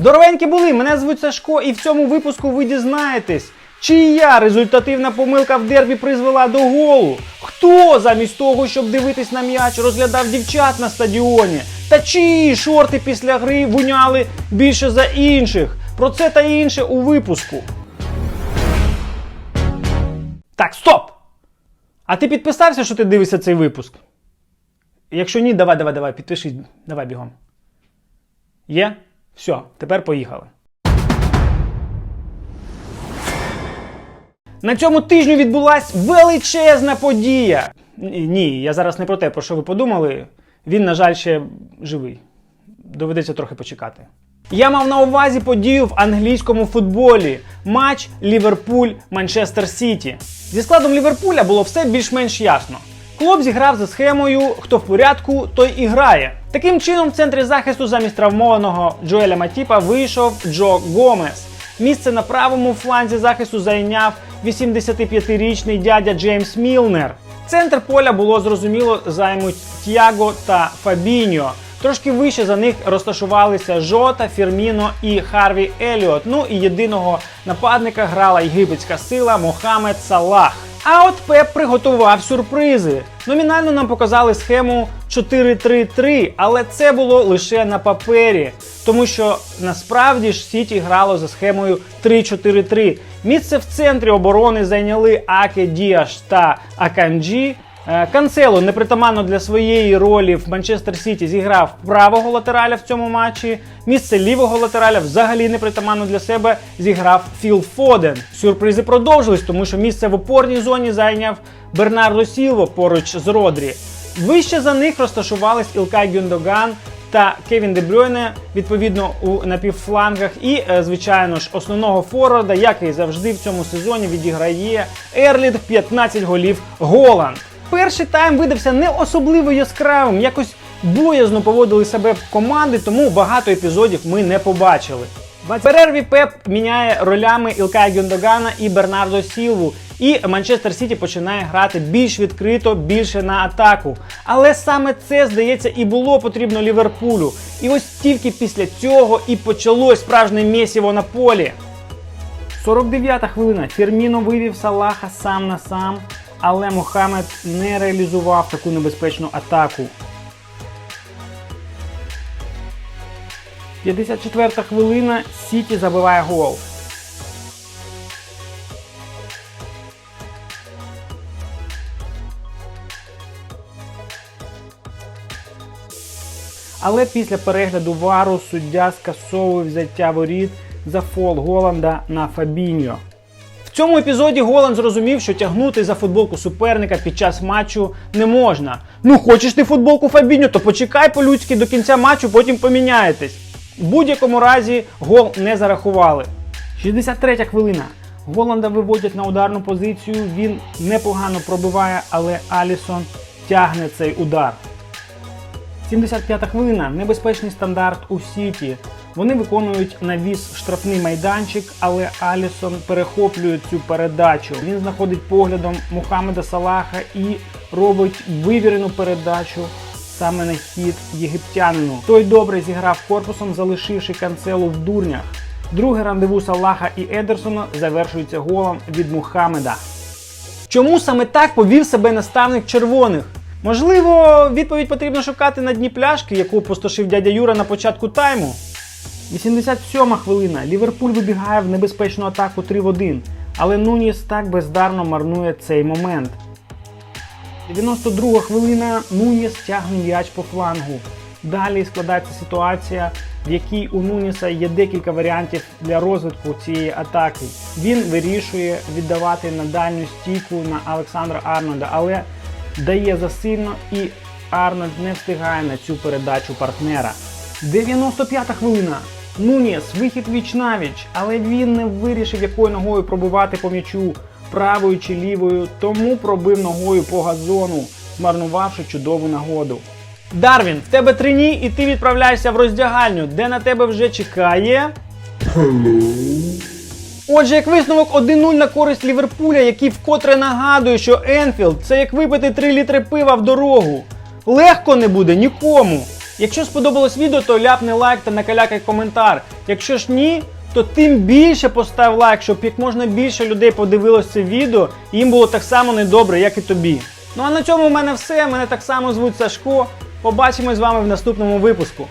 Здоровенькі були! Мене звуть Сашко, і в цьому випуску ви дізнаєтесь, чия результативна помилка в дербі призвела до голу. Хто замість того, щоб дивитись на м'яч, розглядав дівчат на стадіоні? Та чиї шорти після гри вуняли більше за інших? Про це та інше у випуску. Так, стоп! А ти підписався, що ти дивишся цей випуск? Якщо ні, давай, давай, давай, підпишись, давай бігом. Є? Все, тепер поїхали. На цьому тижню відбулась величезна подія. Ні, я зараз не про те, про що ви подумали. Він, на жаль, ще живий. Доведеться трохи почекати. Я мав на увазі подію в англійському футболі матч Ліверпуль-Манчестер Сіті. Зі складом Ліверпуля було все більш-менш ясно. Клуб зіграв за схемою хто в порядку, той і грає. Таким чином, в центрі захисту замість травмованого Джоеля Матіпа вийшов Джо Гомес. Місце на правому фланзі захисту зайняв 85-річний дядя Джеймс Мілнер. Центр поля було зрозуміло займуть Т'яго та Фабіньо. Трошки вище за них розташувалися Жота, Фірміно і Харві Еліот. Ну і єдиного нападника грала єгипетська сила Мохамед Салах. А от Пеп приготував сюрпризи. Номінально нам показали схему 4-3-3, але це було лише на папері, тому що насправді ж Сіті грало за схемою 3-4-3. Місце в центрі оборони зайняли Аке Діаш та Аканджі. Е, Канцело непритаманно для своєї ролі в Манчестер Сіті зіграв правого латераля в цьому матчі. Місце лівого латераля взагалі непритаманно для себе зіграв Філ Фоден. Сюрпризи продовжились, тому що місце в опорній зоні зайняв Бернардо Сілво поруч з Родрі. Вище за них розташувались Ілкай Гюндоган та Кевін Де Брюйне, відповідно у напівфлангах. І, е, звичайно ж, основного форварда, як і завжди в цьому сезоні, відіграє Ерлінг 15 голів Голланд. Перший тайм видався не особливо яскравим, якось боязно поводили себе команди, тому багато епізодів ми не побачили. В перерві Пеп міняє ролями Ілкая Гюндогана і Бернардо Сілву, і Манчестер Сіті починає грати більш відкрито, більше на атаку. Але саме це, здається, і було потрібно Ліверпулю. І ось тільки після цього і почалось справжнє місіво на полі. 49-та хвилина. Фірміно вивів Салаха сам на сам, але Мохамед не реалізував таку небезпечну атаку. 54-та хвилина. Сіті забиває гол. Але після перегляду вару суддя скасовує взяття воріт за фол Голланда на Фабіньо. В цьому епізоді Голланд зрозумів, що тягнути за футболку суперника під час матчу не можна. Ну, хочеш ти футболку Фабіньо, то почекай по-людськи до кінця матчу, потім поміняєтесь. В будь-якому разі гол не зарахували. 63 хвилина. Голланда виводять на ударну позицію. Він непогано пробиває, але Алісон тягне цей удар. 75-та хвилина. Небезпечний стандарт у Сіті. Вони виконують навіс штрафний майданчик, але Алісон перехоплює цю передачу. Він знаходить поглядом Мухаммеда Салаха і робить вивірену передачу саме на хід єгиптянину. Той добре зіграв корпусом, залишивши канцелу в дурнях. Друге рандеву Салаха і Едерсона завершується голом від Мухаммеда. Чому саме так повів себе наставник червоних? Можливо, відповідь потрібно шукати на дні пляшки, яку пустошив дядя Юра на початку тайму. 87 хвилина. Ліверпуль вибігає в небезпечну атаку 3 в 1, але Нуніс так бездарно марнує цей момент. 92 хвилина. Нуніс тягне м'яч по флангу. Далі складається ситуація, в якій у Нуніса є декілька варіантів для розвитку цієї атаки. Він вирішує віддавати на дальню стійку на Олександра Арнольда, але дає засильно і Арнольд не встигає на цю передачу партнера. 95-та хвилина. Нуніс, вихід віч навіч, але він не вирішив, якою ногою пробивати по м'ячу, правою чи лівою, тому пробив ногою по газону, змарнувавши чудову нагоду. Дарвін, в тебе три ні, і ти відправляєшся в роздягальню, де на тебе вже чекає. Отже, як висновок 1-0 на користь Ліверпуля, який вкотре нагадує, що Енфілд це як випити 3 літри пива в дорогу. Легко не буде нікому. Якщо сподобалось відео, то ляпни лайк та накалякай коментар. Якщо ж ні, то тим більше постав лайк, щоб як можна більше людей подивилось це відео, і їм було так само недобре, як і тобі. Ну а на цьому в мене все. Мене так само звуть Сашко. Побачимось з вами в наступному випуску.